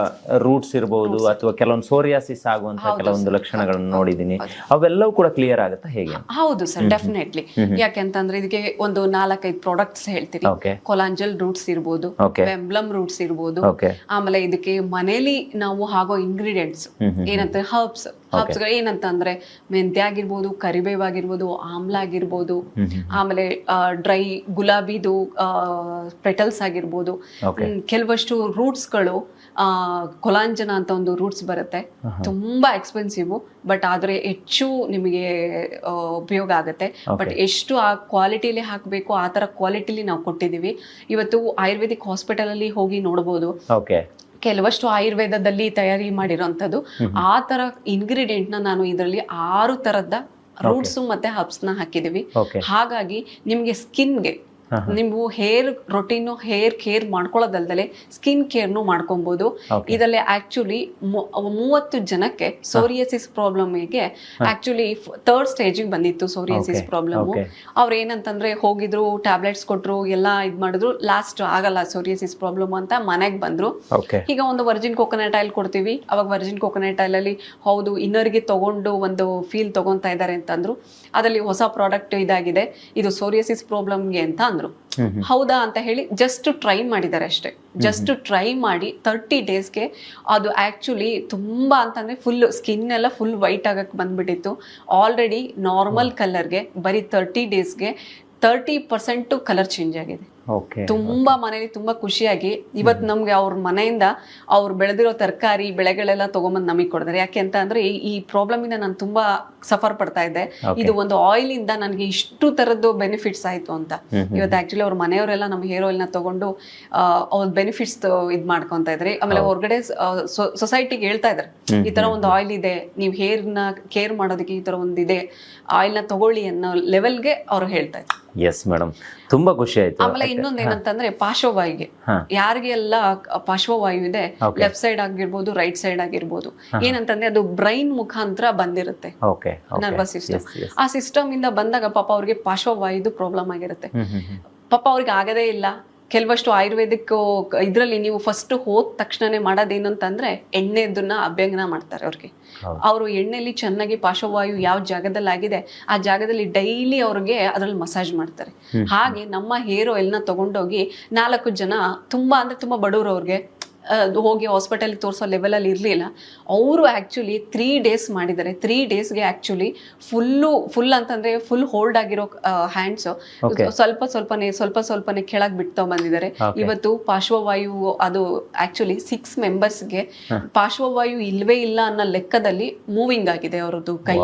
ರೂಟ್ಸ್ ಇರಬಹುದು ಅಥವಾ ಕೆಲವೊಂದು ಸೋರಿಯಾಸಿಸ್ ಆಗುವಂತಹ ಕೆಲವೊಂದು ಲಕ್ಷಣಗಳನ್ನು ನೋಡಿದೀನಿ ಅವೆಲ್ಲವೂ ಕೂಡ ಕ್ಲಿಯರ್ ಆಗುತ್ತಾ ಹೇಗೆ? ಹೌದು ಸರ್ ಡೆಫಿನೆಟ್ಲಿ ಯಾಕೆಂತಂದ್ರೆ ಇದಕ್ಕೆ ಒಂದು ನಾಲ್ಕೈದು ಪ್ರಾಡಕ್ಟ್ಸ್ ಹೇಳ್ತೀರಿ. ಕೊಲಾಂಜಲ್ ರೂಟ್ಸ್ ಇರ್ಬೋದು. ಬೆಂಬ್ಲಮ್ ರೂಟ್ಸ್ ಇರ್ಬೋದು ಆಮೇಲೆ ಇದಕ್ಕೆ ಮನೇಲಿ ನಾವು ಹಾಗೋ ಇಂಗ್ರೀಡಿಯೆಂಟ್ಸ್ ಏನಂತ ಹರ್ಬ್ಸ್ ಹರ್ಬ್ಸ್ ಏನಂತ ಅಂದ್ರೆ ಮೆಂತ್ಯ ಆಗಿರ್ಬೋದು ಕರಿಬೇವು ಆಗಿರ್ಬೋದು ಆಮ್ಲ ಆಗಿರ್ಬೋದು ಆಮೇಲೆ ಡ್ರೈ ಗುಲಾಬಿದು ಪೆಟಲ್ಸ್ ಆಗಿರ್ಬೋದು. Okay. ಕೆಲವಷ್ಟು ರೂಟ್ಸ್ಗಳು ಕೊಲಾಂಜನ ಅಂತ ಒಂದು ರೂಟ್ಸ್ ಬರುತ್ತೆ. ತುಂಬಾ ಎಕ್ಸ್ಪೆನ್ಸಿವ್ ಬಟ್ ಆದ್ರೆ ಹೆಚ್ಚು ನಿಮಗೆ ಉಪಯೋಗ ಆಗುತ್ತೆ. ಬಟ್ ಎಷ್ಟು ಆ ಕ್ವಾಲಿಟಿಲಿ ಹಾಕಬೇಕು ಆ ತರ ಕ್ವಾಲಿಟಿಲಿ ನಾವು ಕೊಟ್ಟಿದ್ದೀವಿ. ಇವತ್ತು ಆಯುರ್ವೇದಿಕ್ ಹಾಸ್ಪಿಟಲಲ್ಲಿ ಹೋಗಿ ನೋಡ್ಬೋದು. ಕೆಲವಷ್ಟು ಆಯುರ್ವೇದದಲ್ಲಿ ತಯಾರಿ ಮಾಡಿರೋಂಥದ್ದು. ಆ ತರ ಇಂಗ್ರೀಡಿಯೆಂಟ್ನ ನ ನಾನು ಇದರಲ್ಲಿ ಆರು ತರದ ರೂಟ್ಸು ಮತ್ತೆ ಹಬ್ಸ್ನ ಹಾಕಿದ್ದೀವಿ. ಹಾಗಾಗಿ ನಿಮಗೆ ಸ್ಕಿನ್ಗೆ ನೀವು ಹೇರ್ ರೊಟೀನು ಹೇರ್ ಕೇರ್ ಮಾಡ್ಕೊಳ್ಳೋದಲ್ದಲೆ ಸ್ಕಿನ್ ಕೇರ್ನು ಮಾಡ್ಕೊಬಹುದು. ಇದರಲ್ಲಿ ಆಕ್ಚುಲಿ ಮೂವತ್ತು ಜನಕ್ಕೆ ಸೋರಿಯಸಿಸ್ ಪ್ರಾಬ್ಲಮ್ಗೆ ಆಕ್ಚುಲಿ ಥರ್ಡ್ ಸ್ಟೇಜಿಗೆ ಬಂದಿತ್ತು ಸೋರಿಯಸಿಸ್ ಪ್ರಾಬ್ಲಮ್. ಅವ್ರ ಅವ್ರು ಏನಂತಂದ್ರೆ ಹೋಗಿದ್ರು ಟ್ಯಾಬ್ಲೆಟ್ಸ್ ಕೊಟ್ರು ಎಲ್ಲ ಇದ್ ಮಾಡಿದ್ರು ಲಾಸ್ಟ್ ಆಗಲ್ಲ ಸೋರಿಯಸಿಸ್ ಪ್ರಾಬ್ಲಮ್ ಅಂತ ಮನೆಗೆ ಬಂದ್ರು. ಈಗ ಒಂದು ವರ್ಜಿನ್ ಕೋಕೋನಟ್ ಆಯಿಲ್ ಕೊಡ್ತೀವಿ. ಅವಾಗ ವರ್ಜಿನ್ ಕೋಕೋನಟ್ ಆಯಿಲ್ ಅಲ್ಲಿ ಹೌದು ಇನ್ನರ್ಗೆ ತಗೊಂಡು ಒಂದು ಫೀಲ್ ತಗೊಂತಾ ಇದ್ದಾರೆ ಅಂತಂದ್ರು. ಅದರಲ್ಲಿ ಹೊಸ ಪ್ರಾಡಕ್ಟ್ ಇದಾಗಿದೆ. ಇದು ಸೋರಿಯಸಿಸ್ ಪ್ರಾಬ್ಲಮ್ಗೆ ಅಂತ ಅಂದ್ರು. ಹೌದಾ ಅಂತ ಹೇಳಿ ಜಸ್ಟ್ ಟ್ರೈ ಮಾಡಿದ್ದಾರೆ ಅಷ್ಟೇ. ಜಸ್ಟ್ ಟ್ರೈ ಮಾಡಿ ತರ್ಟಿ ಡೇಸ್ಗೆ ಅದು ಆ್ಯಕ್ಚುಲಿ ತುಂಬ ಅಂತಂದರೆ ಫುಲ್ ಸ್ಕಿನ್ ಎಲ್ಲ ಫುಲ್ ವೈಟ್ ಆಗಕ್ಕೆ ಬಂದ್ಬಿಟ್ಟಿತ್ತು ಆಲ್ರೆಡಿ ನಾರ್ಮಲ್ ಕಲರ್ಗೆ ಬರೀ ತರ್ಟಿ ಡೇಸ್ಗೆ ತರ್ಟಿ ಪರ್ಸೆಂಟು ಕಲರ್ ಚೇಂಜ್ ಆಗಿದೆ. ತುಂಬಾ ಮನೇಲಿ ತುಂಬಾ ಖುಷಿಯಾಗಿ ಇವತ್ತು ನಮ್ಗೆ ಅವ್ರ ಮನೆಯಿಂದ ಅವ್ರು ಬೆಳೆದಿರೋ ತರಕಾರಿ ಬೆಳೆಗಳೆಲ್ಲ ತಗೊಂಬಂದು ನಮಗೆ ಕೊಡ್ತಾರೆ ಯಾಕೆ ಅಂತ ಅಂದ್ರೆ ಈ- ಪ್ರಾಬ್ಲಮ್ ಇಂದ ನಾನು ತುಂಬಾ ಸಫರ್ ಪಡ್ತಾ ಇದ್ದೆ. ಇದು ಒಂದು ಆಯಿಲ್ ಇಂದ ನನಗೆ ಇಷ್ಟು ತರದ್ದು ಬೆನಿಫಿಟ್ಸ್ ಆಯ್ತು ಅಂತ. ಇವತ್ತು ಆಕ್ಚುಲಿ ಅವ್ರ ಮನೆಯವರೆಲ್ಲ ನಮ್ಮ ಹೇರ್ ಆಯಿಲ್ನ ತಗೊಂಡು ಅವ್ರ ಬೆನಿಫಿಟ್ಸ್ ಇದ್ ಮಾಡ್ಕೊಂತ ಇದ್ರಿ. ಆಮೇಲೆ ಹೊರಗಡೆ ಸೊಸೈಟಿಗೆ ಹೇಳ್ತಾ ಇದಾರೆ. ಈ ತರ ಒಂದು ಆಯಿಲ್ ಇದೆ ನೀವು ಹೇರ್ನ ಕೇರ್ ಮಾಡೋದಕ್ಕೆ ಈ ತರ ಒಂದು ಇದೆ ಆಯಿಲ್ನ ತಗೊಳ್ಳಿ ಅನ್ನೋ ಲೆವೆಲ್ಗೆ ಅವ್ರು ಹೇಳ್ತಾ ಇದ್ರು. ಎಸ್ ಮೇಡಮ್ ತುಂಬಾ ಖುಷಿ ಆಯ್ತು. ಆಮೇಲೆ ಇನ್ನೊಂದ್ ಏನಂತಂದ್ರೆ ಪಾರ್ಶ್ವವಾಯುಗೆ. ಯಾರಿಗೆ ಯಾರಿಗೆಲ್ಲ ಪಾರ್ಶ್ವವಾಯು ಇದೆ ಲೆಫ್ಟ್ ಸೈಡ್ ಆಗಿರ್ಬೋದು ರೈಟ್ ಸೈಡ್ ಆಗಿರ್ಬೋದು. ಏನಂತಂದ್ರೆ ಅದು ಬ್ರೈನ್ ಮುಖಾಂತರ ಬಂದಿರುತ್ತೆ. ನರ್ವಸ್ ಸಿಸ್ಟಮ್ ಆ ಸಿಸ್ಟಮ್ ಇಂದ ಬಂದಾಗ ಪಾಪ ಅವ್ರಿಗೆ ಪಾರ್ಶ್ವವಾಯುದು ಪ್ರಾಬ್ಲಮ್ ಆಗಿರುತ್ತೆ. ಪಾಪ ಅವ್ರಿಗೆ ಆಗದೇ ಇಲ್ಲ. ಕೆಲವಷ್ಟು ಆಯುರ್ವೇದಿಕ್ ಇದರಲ್ಲಿ ನೀವು ಫಸ್ಟ್ ಹೋದ ತಕ್ಷಣನೇ ಮಾಡೋದೇನು ಅಂತಂದ್ರೆ ಎಣ್ಣೆದನ್ನ ಅಭ್ಯಂಗನ ಮಾಡ್ತಾರೆ ಅವ್ರಿಗೆ. ಅವರು ಎಣ್ಣೆಲಿ ಚೆನ್ನಾಗಿ ಪಾರ್ಶ್ವವಾಯು ಯಾವ ಜಾಗದಲ್ಲಿ ಆಗಿದೆ ಆ ಜಾಗದಲ್ಲಿ ಡೈಲಿ ಅವ್ರಿಗೆ ಅದರಲ್ಲಿ ಮಸಾಜ್ ಮಾಡ್ತಾರೆ. ಹಾಗೆ ನಮ್ಮ ಹೇರ್ ಆಯಿಲ್ನ ತಗೊಂಡೋಗಿ ನಾಲ್ಕು ಜನ ತುಂಬಾ ಅಂದ್ರೆ ತುಂಬಾ ಬಡವರು ಅವ್ರಿಗೆ ಹೋಗಿ ಹಾಸ್ಪಿಟಲ್ಗೆ ತೋರಿಸೋ ಲೆವೆಲಲ್ಲಿ ಇರಲಿಲ್ಲ. ಅವರು ಆ್ಯಕ್ಚುಲಿ ತ್ರೀ ಡೇಸ್ ಮಾಡಿದ್ದಾರೆ. ತ್ರೀ ಡೇಸ್ಗೆ ಆ್ಯಕ್ಚುಲಿ ಫುಲ್ಲು ಫುಲ್ ಅಂತಂದ್ರೆ ಫುಲ್ ಹೋಲ್ಡ್ ಆಗಿರೋ ಹ್ಯಾಂಡ್ಸು ಸ್ವಲ್ಪ ಸ್ವಲ್ಪನೇ ಸ್ವಲ್ಪ ಸ್ವಲ್ಪನೇ ಕೆಳಗೆ ಬಿಡ್ತಾ ಬಂದಿದ್ದಾರೆ. ಇವತ್ತು ಪಾರ್ಶ್ವವಾಯು ಅದು ಆಕ್ಚುಲಿ ಸಿಕ್ಸ್ ಮೆಂಬರ್ಸ್ಗೆ ಪಾರ್ಶ್ವವಾಯು ಇಲ್ಲವೇ ಇಲ್ಲ ಅನ್ನೋ ಲೆಕ್ಕದಲ್ಲಿ ಮೂವಿಂಗ್ ಆಗಿದೆ ಅವರದ್ದು ಕೈ.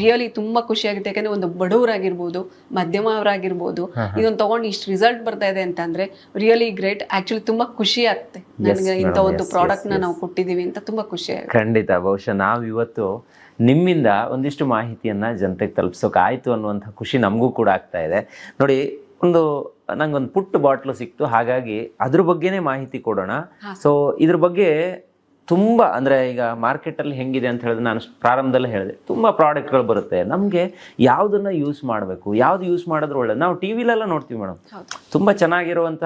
ರಿಯಲಿ ತುಂಬಾ ಖುಷಿ ಆಗುತ್ತೆ. ಯಾಕಂದ್ರೆ ಒಂದು ಬಡವರಾಗಿರ್ಬೋದು ಮಧ್ಯಮವರಾಗಿರ್ಬೋದು ಇದೊಂದು ತಗೊಂಡು ಇಷ್ಟು ರಿಸಲ್ಟ್ ಬರ್ತಾ ಇದೆ ಅಂತಂದ್ರೆ ರಿಯಲಿ ಗ್ರೇಟ್ ಆಕ್ಚುಲಿ ತುಂಬಾ ಖುಷಿ ಆಗುತ್ತೆ ನನಗೆ ಇಂಥ ಒಂದು yes, ಪ್ರಾಡಕ್ಟ್ನ yes, ನಾವು ಕೊಟ್ಟಿದೀವಿ ಅಂತ ತುಂಬಾ ಖುಷಿ ಖಂಡಿತ. ಬಹುಶಃ ನಾವು ಇವತ್ತು ನಿಮ್ಮಿಂದ ಒಂದಿಷ್ಟು ಮಾಹಿತಿಯನ್ನ ಜನತೆಗೆ ತಲುಪಿಸೋಕೆ ಆಯ್ತು ಅನ್ನುವಂಥ ಖುಷಿ ನಮಗೂ ಕೂಡ ಆಗ್ತಾ ಇದೆ. ನೋಡಿ ಒಂದು ನಂಗೊಂದು ಪುಟ್ಟ ಬಾಟ್ಲು ಸಿಕ್ತು. ಹಾಗಾಗಿ ಅದ್ರ ಬಗ್ಗೆನೇ ಮಾಹಿತಿ ಕೊಡೋಣ. ಸೊ ಇದ್ರ ಬಗ್ಗೆ ತುಂಬ ಅಂದರೆ ಈಗ ಮಾರ್ಕೆಟಲ್ಲಿ ಹೆಂಗಿದೆ ಅಂತ ಹೇಳಿದ್ರೆ ನಾನು ಪ್ರಾರಂಭದಲ್ಲೇ ಹೇಳಿದೆ ತುಂಬ ಪ್ರಾಡಕ್ಟ್ಗಳು ಬರುತ್ತೆ. ನಮಗೆ ಯಾವುದನ್ನು ಯೂಸ್ ಮಾಡಬೇಕು ಯಾವ್ದು ಯೂಸ್ ಮಾಡಿದ್ರೆ ಒಳ್ಳೇದು. ನಾವು ಟಿ ವಿಲೆಲ್ಲ ನೋಡ್ತೀವಿ ಮೇಡಮ್. ತುಂಬ ಚೆನ್ನಾಗಿರುವಂಥ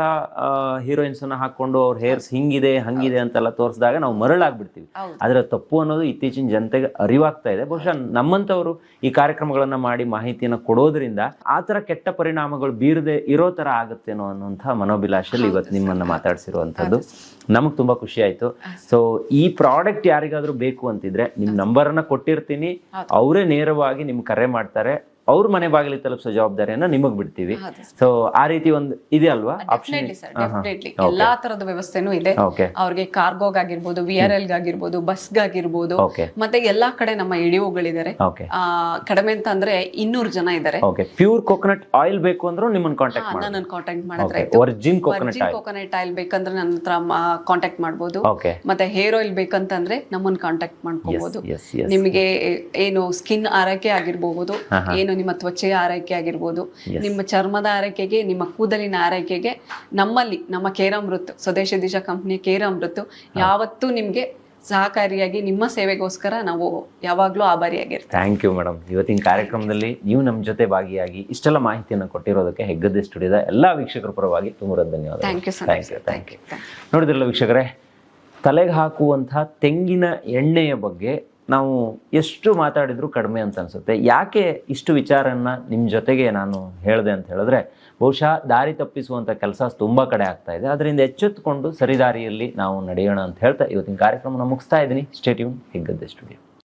ಹೀರೋಯಿನ್ಸನ್ನು ಹಾಕ್ಕೊಂಡು ಅವ್ರ ಹೇರ್ಸ್ ಹಿಂಗಿದೆ ಹಂಗಿದೆ ಅಂತೆಲ್ಲ ತೋರಿಸಿದಾಗ ನಾವು ಮರಳಾಗ್ಬಿಡ್ತೀವಿ. ಆದರೆ ಅದರ ತಪ್ಪು ಅನ್ನೋದು ಇತ್ತೀಚಿನ ಜನತೆಗೆ ಅರಿವಾಗ್ತಾ ಇದೆ. ಬಹುಶಃ ನಮ್ಮಂಥವರು ಈ ಕಾರ್ಯಕ್ರಮಗಳನ್ನು ಮಾಡಿ ಮಾಹಿತಿಯನ್ನು ಕೊಡೋದ್ರಿಂದ ಆ ಥರ ಕೆಟ್ಟ ಪರಿಣಾಮಗಳು ಬೀರದೆ ಇರೋ ಥರ ಆಗುತ್ತೇನೋ ಅನ್ನುವಂಥ ಮನೋಭಿಲಾಷೆಯಲ್ಲಿ ಇವತ್ತು ನಿಮ್ಮನ್ನ ಮಾತಾಡಿಸಿರುವಂಥದ್ದು. ನಮಗೆ ತುಂಬಾ ಖುಷಿ ಆಯ್ತು. ಸೊ ಈ ಪ್ರಾಡಕ್ಟ್ ಯಾರಿಗಾದ್ರೂ ಬೇಕು ಅಂತಿದ್ರೆ ನಿಮ್ಮ ಅನ್ನ ಕೊಟ್ಟಿರ್ತೀನಿ. ಅವರೇ ನೇರವಾಗಿ ನಿಮ್ಗೆ ಕರೆ ಮಾಡ್ತಾರೆ. ಅವ್ರ ಮನೆ ಬಾಗಿಲಿಗೆ ತಲುಪಿಸೋ ಜವಾಬ್ದಾರಿಯನ್ನ ನಿಮಗ್ ಬಿಡ್ತೀವಿ. ಸೊ ಆ ರೀತಿ ಒಂದು ಇದೆ ಅಲ್ವಾ? ಎಲ್ಲಾ ತರದ ವ್ಯವಸ್ಥೆನೂ ಇದೆ. ಅವ್ರಿಗೆ ಕಾರ್ಗೋಗ್ ಆಗಿರ್ಬೋದು ವಿ ಆರ್ ಎಲ್ ಆಗಿರ್ಬೋದು ಬಸ್ ಆಗಿರ್ಬೋದು ಮತ್ತೆ ಎಲ್ಲಾ ಕಡೆ ನಮ್ಮ ಎಡಿಒಗಳಿದ್ದಾರೆ ಓಕೆ ಆ ಕಡಿಮೆ ಅಂತ ಅಂದ್ರೆ ಇನ್ನೂರು ಜನ ಇದ್ದಾರೆ ಓಕೆ ಪ್ಯೂರ್ ಕೋಕೋನಟ್ ಆಯಿಲ್ ಬೇಕು ಅಂದ್ರೂ ನಿಮ್ಮನ್ನ ಕಾಂಟ್ಯಾಕ್ಟ್ ಮಾಡಿ ನನ್ನ ಕಾಂಟ್ಯಾಕ್ಟ್ ಮಾಡಿದ್ರೆ virgin coconut oil coconut oil ಬೇಕಂದ್ರೆ ನನ್ನ ಹತ್ರ ಕಾಂಟ್ಯಾಕ್ಟ್ ಮಾಡ್ಬೋದು. ಮತ್ತೆ ಹೇರ್ ಆಯಿಲ್ ಬೇಕಂತಂದ್ರೆ ನಮ್ಮನ್ನ ಕಾಂಟ್ಯಾಕ್ಟ್ ಮಾಡ್ಕೋಬಹುದು ನಿಮಗೆ ಏನು ಸ್ಕಿನ್ ಆರೈಕೆ ಆಗಿರ್ಬಹುದು ಏನು ನಿಮ್ಮ ತ್ವಚೆಯ ಆರೈಕೆ ಆಗಿರ್ಬೋದು ನಿಮ್ಮ ಚರ್ಮದ ಆರೈಕೆಗೆ ನಿಮ್ಮ ಕೂದಲಿನ ಆರೈಕೆಗೆ ನಮ್ಮಲ್ಲಿ ನಮ್ಮ ಕೇರಾಮೃತ್ ಸ್ವದೇಶ ದಿಶಾ ಕಂಪ್ನಿಯ ಕೇರಾಮೃತ್ ಯಾವತ್ತೂ ನಿಮಗೆ ಸಹಕಾರಿಯಾಗಿ ನಿಮ್ಮ ಸೇವೆಗೋಸ್ಕರ ನಾವು ಯಾವಾಗಲೂ ಆಭಾರಿಯಾಗಿರ್ತೀವಿ. ಥ್ಯಾಂಕ್ ಯು ಮೇಡಮ್ ಇವತ್ತಿನ ಕಾರ್ಯಕ್ರಮದಲ್ಲಿ ನೀವು ನಮ್ಮ ಜೊತೆ ಭಾಗಿಯಾಗಿ ಇಷ್ಟೆಲ್ಲ ಮಾಹಿತಿಯನ್ನು ಕೊಟ್ಟಿರೋದಕ್ಕೆ ಹೆಗ್ಗದ್ದೆ ಸ್ಟುಡಿಯೋದ ಎಲ್ಲ ವೀಕ್ಷಕರ ಪರವಾಗಿ ತುಂಬ ಧನ್ಯವಾದ thank you sir thank you thank you ನೋಡಿದ್ರಲ್ಲ ವೀಕ್ಷಕರೇ ತಲೆಗೆ ಹಾಕುವಂತಹ ತೆಂಗಿನ ಎಣ್ಣೆಯ ಬಗ್ಗೆ ನಾವು ಎಷ್ಟು ಮಾತಾಡಿದರೂ ಕಡಿಮೆ ಅಂತ ಅನಿಸುತ್ತೆ. ಯಾಕೆ ಇಷ್ಟು ವಿಚಾರನ ನಿಮ್ಮ ಜೊತೆಗೆ ನಾನು ಹೇಳಿದೆ ಅಂತ ಹೇಳಿದ್ರೆ, ಬಹುಶಃ ದಾರಿ ತಪ್ಪಿಸುವಂಥ ಕೆಲಸ ತುಂಬ ಕಡೆ ಆಗ್ತಾ ಇದೆ. ಅದರಿಂದ ಎಚ್ಚೆತ್ತುಕೊಂಡು ಸರಿದಾರಿಯಲ್ಲಿ ನಾವು ನಡೆಯೋಣ ಅಂತ ಹೇಳ್ತಾ ಇವತ್ತಿನ ಕಾರ್ಯಕ್ರಮನ ಮುಗಿಸ್ತಾ ಇದ್ದೀನಿ. Stay tuned Heggadde studio